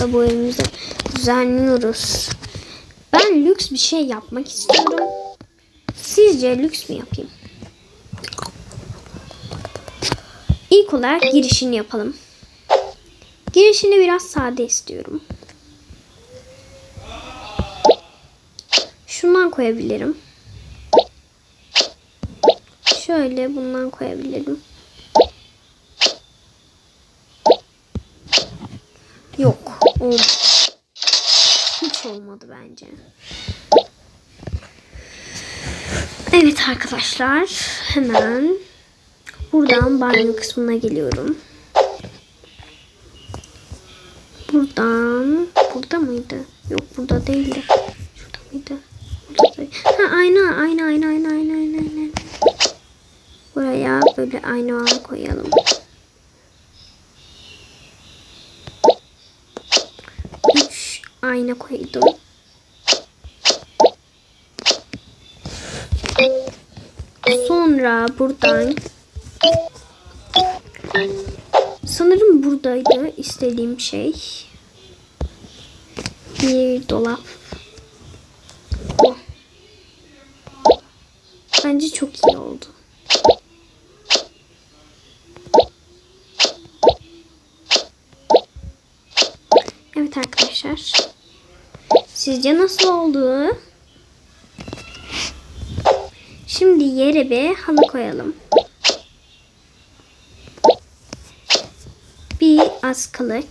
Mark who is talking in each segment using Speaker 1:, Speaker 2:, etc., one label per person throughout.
Speaker 1: da bu evimizi düzenliyoruz. Ben lüks bir şey yapmak istiyorum. Sizce lüks mü yapayım? İlk olarak girişini yapalım. Girişini biraz sade istiyorum. Şundan koyabilirim. Şöyle bundan koyabilirim. Yok. Olmadı. Hiç olmadı bence. Evet arkadaşlar. Hemen buradan banyo kısmına geliyorum. Buradan. Burada mıydı? Yok burada değildi. Şurada mıydı? Ha ayna ayna ayna ayna ayna ayna ayna. Buraya böyle aynalar koyalım. Ayna koydum. Sonra buradan sanırım buradaydı istediğim şey. Bir dolap. Bu. Bence çok iyi oldu. Evet arkadaşlar. Sizce nasıl oldu? Şimdi yere bir halı koyalım. Bir askılık.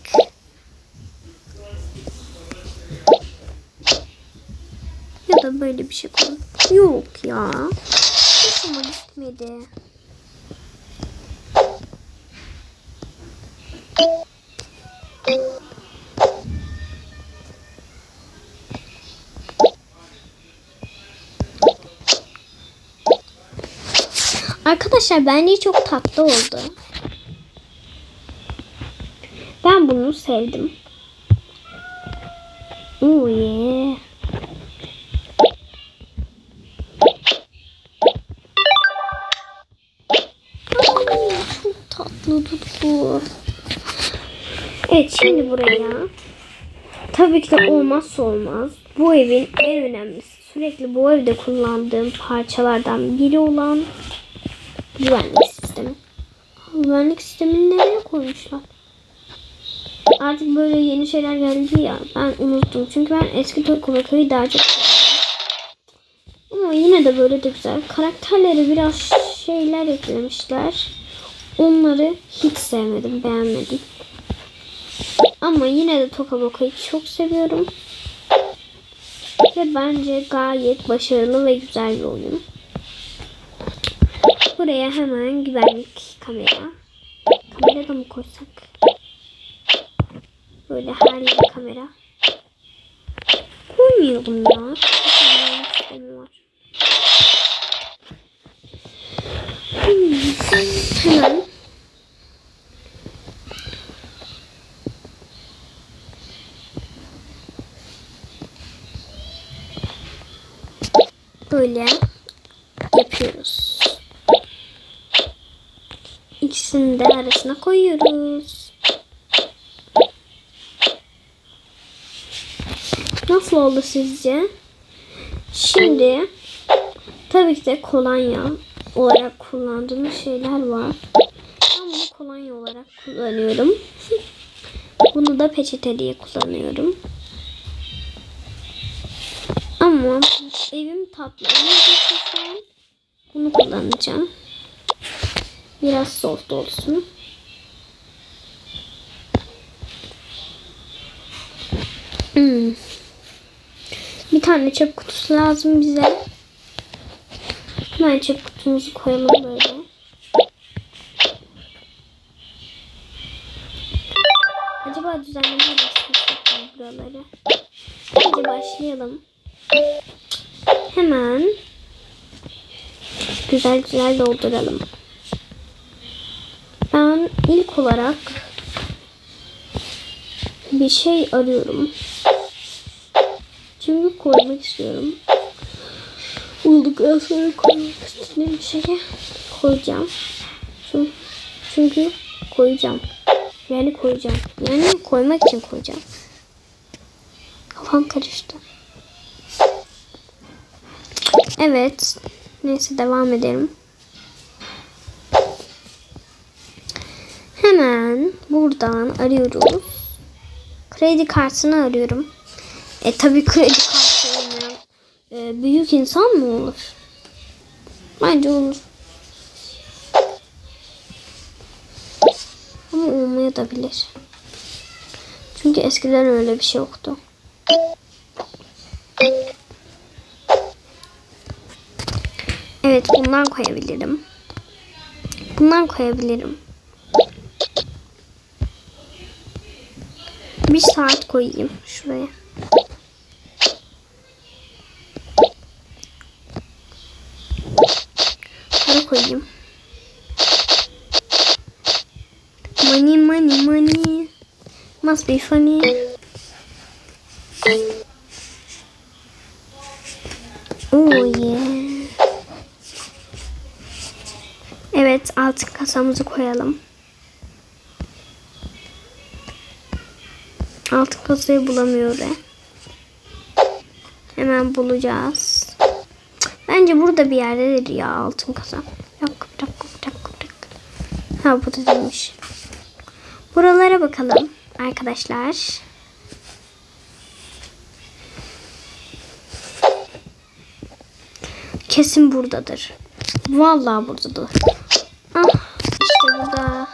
Speaker 1: Ya da böyle bir şey koyalım. Yok ya. Hoşuma gitmedi. Arkadaşlar bence çok tatlı oldu. Ben bunu sevdim. Oh yeah. Ay, çok tatlı tuttu. Evet şimdi buraya. Tabii ki de olmazsa olmaz. Bu evin en önemlisi. Sürekli bu evde kullandığım parçalardan biri olan güvenlik sistemi. Güvenlik sistemini nereye koymuşlar? Artık böyle yeni şeyler geldi ya. Ben unuttum. Çünkü ben eski Tokyo daha çok ama yine de böyle de güzel. Karakterleri biraz şeyler eklemişler. Onları hiç sevmedim, beğenmedim. Ama yine de Tokaboka'yı çok seviyorum. Ve bence gayet başarılı ve güzel bir oyun. Buraya hemen güvenlik kamera. Kamera da mı koysak? Böyle her yere kamera. Koymayalım ya. Hemen böyle yapıyoruz. İkisini de arasına koyuyoruz. Nasıl oldu sizce? Şimdi tabii ki de kolonya olarak kullandığımız şeyler var. Ben bunu kolonya olarak kullanıyorum. Bunu da peçete diye kullanıyorum. Ama evim tatlı bunu kullanacağım. Biraz soft olsun. Hmm. Bir tane çöp kutusu lazım bize. Hemen çöp kutumuzu koyalım böyle. Acaba düzenleme başlayacak buraları? Hadi başlayalım. Hemen güzel güzel dolduralım. Ben ilk olarak bir şey arıyorum. Çünkü koymak istiyorum. Bulduktan sonra koymak istediğim şeye koyacağım. Çünkü, çünkü koyacağım. Yani koyacağım. Yani koymak için koyacağım. Kafam karıştı. Evet. Neyse devam edelim. Hemen buradan arıyoruz. Kredi kartını arıyorum. E tabi kredi kartı olmayan e, büyük insan mı olur? Bence olur. Ama olmaya da bilir. Çünkü eskiden öyle bir şey yoktu. Evet bundan koyabilirim. Bundan koyabilirim. Bir saat koyayım şuraya. Para koyayım. Money money money. Must be funny. Oh yeah. Evet altın kasamızı koyalım. Altın kasayı bulamıyor. Hemen bulacağız. Bence burada bir yerdedir ya altın kasa. Dakika, bir dakika, bir dakika, bir dakika. Ha bu da değilmiş. Buralara bakalım arkadaşlar. Kesin buradadır. Vallahi buradadır. Ah işte burada.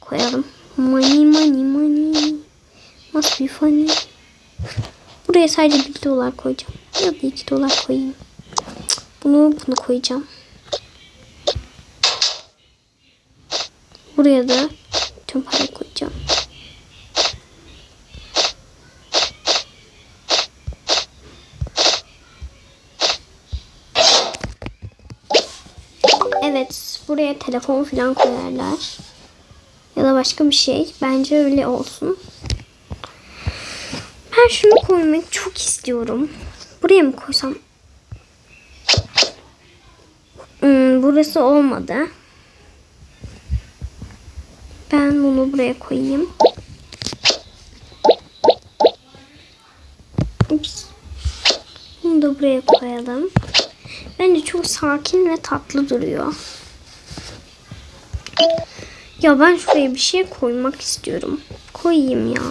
Speaker 1: Koyalım. Money money money. Be funny. Buraya sadece bir dolar koyacağım. Ya da iki dolar koyayım. Bunu bunu koyacağım. Buraya da tüm parayı koyacağım. Evet, buraya telefon falan koyarlar. Ya da başka bir şey. Bence öyle olsun. Ben şunu koymak çok istiyorum. Buraya mı koysam? Hmm, burası olmadı. Ben bunu buraya koyayım. Ups. Bunu da buraya koyalım. Bence çok sakin ve tatlı duruyor. Ya ben şuraya bir şey koymak istiyorum. Koyayım ya.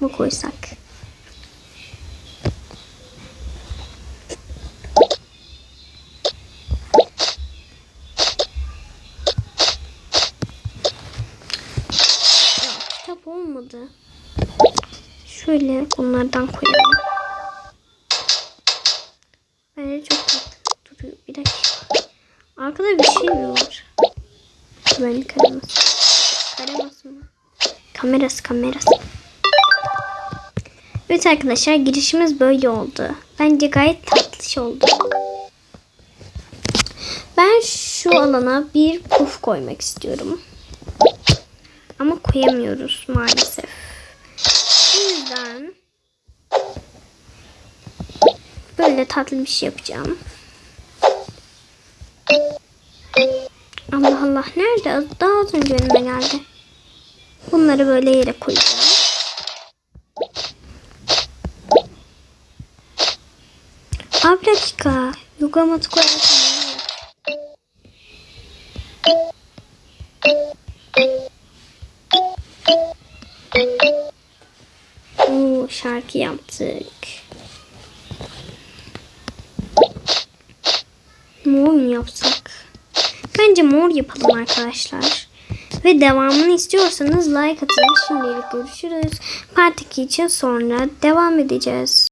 Speaker 1: Mı koysak? Ya, kitap olmadı. Şöyle bunlardan koyalım. Bence çok tatlı duruyor. Bir dakika. Arkada bir şey mi var? Güvenlik karaması. Karaması mı? Kamerası kamerası. Evet arkadaşlar girişimiz böyle oldu. Bence gayet tatlış oldu. Ben şu alana bir puf koymak istiyorum. Ama koyamıyoruz maalesef. O yüzden böyle tatlı bir şey yapacağım. Allah Allah nerede? Daha az önce önüme geldi. Bunları böyle yere koyacağım. Yugamatı koyarsam olur. Oo, şarkı yaptık. Mor mu yapsak? Bence mor yapalım arkadaşlar. Ve devamını istiyorsanız like atın. Şimdilik görüşürüz. Part 2 için sonra devam edeceğiz.